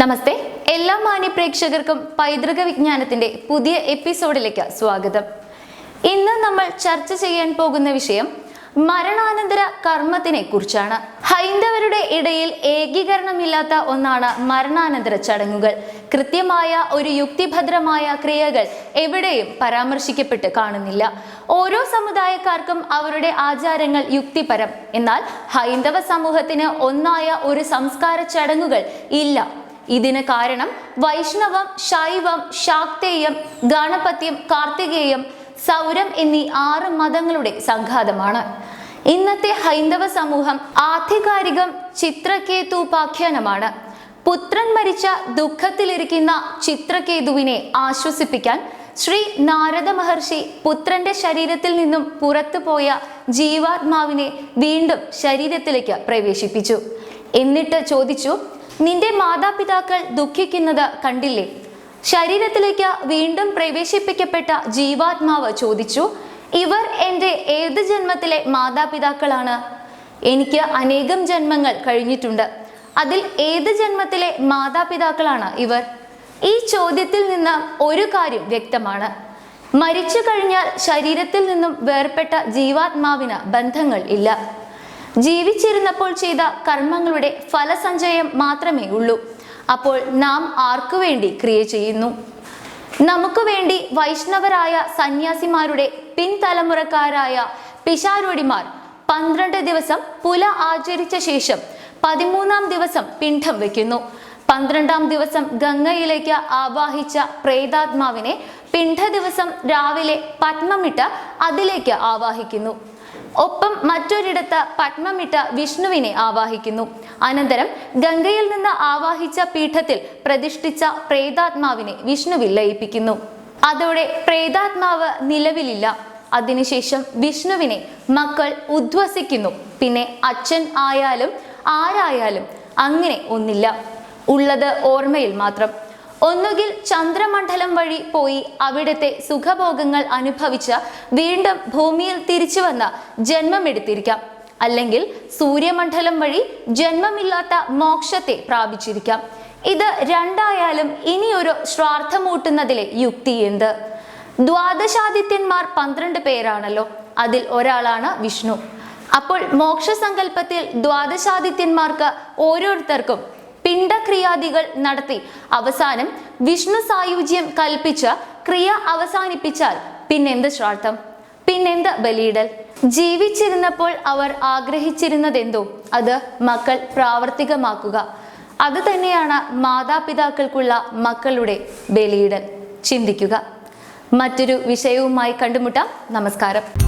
നമസ്തേ. എല്ലാ മാന്യ പ്രേക്ഷകർക്കും പൈതൃക വിജ്ഞാനത്തിന്റെ പുതിയ എപ്പിസോഡിലേക്ക് സ്വാഗതം. ഇന്ന് നമ്മൾ ചർച്ച ചെയ്യാൻ പോകുന്ന വിഷയം മരണാനന്തര കർമ്മത്തിനെ കുറിച്ചാണ്. ഹൈന്ദവരുടെ ഇടയിൽ ഏകീകരണമില്ലാത്ത ഒന്നാണ് മരണാനന്തര ചടങ്ങുകൾ. കൃത്യമായ ഒരു യുക്തിഭദ്രമായ ക്രിയകൾ എവിടെയും പരാമർശിക്കപ്പെട്ട് കാണുന്നില്ല. ഓരോ സമുദായക്കാർക്കും അവരുടെ ആചാരങ്ങൾ യുക്തിപരം. എന്നാൽ ഹൈന്ദവ സമൂഹത്തിന് ഒന്നായ ഒരു സംസ്കാര ചടങ്ങുകൾ ഇല്ല. ഇതിന് കാരണം വൈഷ്ണവം ശൈവം ശാക്തേയം ഗണപത്യം കാർത്തികേയം സൗരം എന്നീ ആറ് മതങ്ങളുടെ സംഘാതമാണ്. ഇന്നത്തെ ഹൈന്ദവ സമൂഹം ആധികാരികം ചിത്രകേതുപാഖ്യാനമാണ് പുത്രൻ മരിച്ച ദുഃഖത്തിലിരിക്കുന്ന ചിത്രകേതുവിനെ ആശ്വസിപ്പിക്കാൻ ശ്രീ നാരദ മഹർഷി പുത്രന്റെ ശരീരത്തിൽ നിന്നും പുറത്തു പോയ ജീവാത്മാവിനെ വീണ്ടും ശരീരത്തിലേക്ക് പ്രവേശിപ്പിച്ചു. എന്നിട്ട് ചോദിച്ചു നിന്റെ മാതാപിതാക്കൾ ദുഃഖിക്കുന്നത് കണ്ടില്ലേ? ശരീരത്തിലേക്ക് വീണ്ടും പ്രവേശിപ്പിക്കപ്പെട്ട ജീവാത്മാവ് ചോദിച്ചു ഇവർ എന്റെ ഏത് ജന്മത്തിലെ മാതാപിതാക്കളാണ്? എനിക്ക് അനേകം ജന്മങ്ങൾ കഴിഞ്ഞിട്ടുണ്ട്. അതിൽ ഏത് ജന്മത്തിലെ മാതാപിതാക്കളാണ് ഇവർ? ഈ ചോദ്യത്തിൽ നിന്ന് ഒരു കാര്യം വ്യക്തമാണ്. മരിച്ചു കഴിഞ്ഞാൽ ശരീരത്തിൽ നിന്നും വേർപെട്ട ജീവാത്മാവിന് ബന്ധങ്ങൾ ഇല്ല. ജീവിച്ചിരുന്നപ്പോൾ ചെയ്ത കർമ്മങ്ങളുടെ ഫലസഞ്ചയം മാത്രമേ ഉള്ളൂ. അപ്പോൾ നാം ആർക്കു വേണ്ടി ക്രിയ ചെയ്യുന്നു? നമുക്ക് വേണ്ടി വൈഷ്ണവരായ സന്യാസിമാരുടെ പിൻതലമുറക്കാരായ പിശാരോടിമാർ പന്ത്രണ്ട് ദിവസം പുല ആചരിച്ച ശേഷം പതിമൂന്നാം ദിവസം പിണ്ഡം വയ്ക്കുന്നു. പന്ത്രണ്ടാം ദിവസം ഗംഗയിലേക്ക് ആവാഹിച്ച പ്രേതാത്മാവിനെ പിണ്ഡ ദിവസം രാവിലെ പത്മമിട്ട് അതിലേക്ക് ആവാഹിക്കുന്നു. ഒപ്പം മറ്റൊരിടത്ത് പത്മമിട്ട വിഷ്ണുവിനെ ആവാഹിക്കുന്നു. അനന്തരം ഗംഗയിൽ നിന്ന് ആവാഹിച്ച പീഠത്തിൽ പ്രതിഷ്ഠിച്ച പ്രേതാത്മാവിനെ വിഷ്ണുവിൽ ലയിപ്പിക്കുന്നു. അതോടെ പ്രേതാത്മാവ് നിലവിലില്ല. അതിനുശേഷം വിഷ്ണുവിനെ മക്കൾ ഉദ്വസിക്കുന്നു പിന്നെ അച്ഛൻ ആയാലും ആരായാലും അങ്ങനെ ഒന്നില്ല. ഉള്ളത് ഓർമ്മയിൽ മാത്രം. ഒന്നുകിൽ ചന്ദ്രമണ്ഡലം വഴി പോയി അവിടുത്തെ സുഖഭോഗങ്ങൾ അനുഭവിച്ച് വീണ്ടും ഭൂമിയിൽ തിരിച്ചു വന്ന ജന്മമെടുത്തിരിക്കാം. അല്ലെങ്കിൽ സൂര്യമണ്ഡലം വഴി ജന്മമില്ലാത്ത മോക്ഷത്തെ പ്രാപിച്ചിരിക്കാം. ഇത് രണ്ടായാലും ഇനിയൊരു സ്വാർത്ഥമൂട്ടുന്നതിലെ യുക്തി എന്ത്? ദ്വാദശാദിത്യന്മാർ പന്ത്രണ്ട് പേരാണല്ലോ. അതിൽ ഒരാളാണ് വിഷ്ണു. അപ്പോൾ മോക്ഷസങ്കല്പത്തിൽ ദ്വാദശാദിത്യന്മാർക്ക് ഓരോരുത്തർക്കും പിണ്ടക്രിയാദികൾ നടത്തി. അവസാനം വിഷ്ണു സായുജ്യം കൽപ്പിച്ച ക്രിയ അവസാനിപ്പിച്ചാൽ പിന്നെന്ത് ശ്രാദ്ധം? പിന്നെന്ത് ബലിയിടൽ? ജീവിച്ചിരുന്നപ്പോൾ അവർ ആഗ്രഹിച്ചിരുന്നതെന്തോ? അത് മക്കൾ പ്രാവർത്തികമാക്കുക. അത് തന്നെയാണ് മാതാപിതാക്കൾക്കുള്ള മക്കളുടെ ബലിയിടൽ. ചിന്തിക്കുക. മറ്റൊരു വിഷയവുമായി കണ്ടുമുട്ടാം. നമസ്കാരം.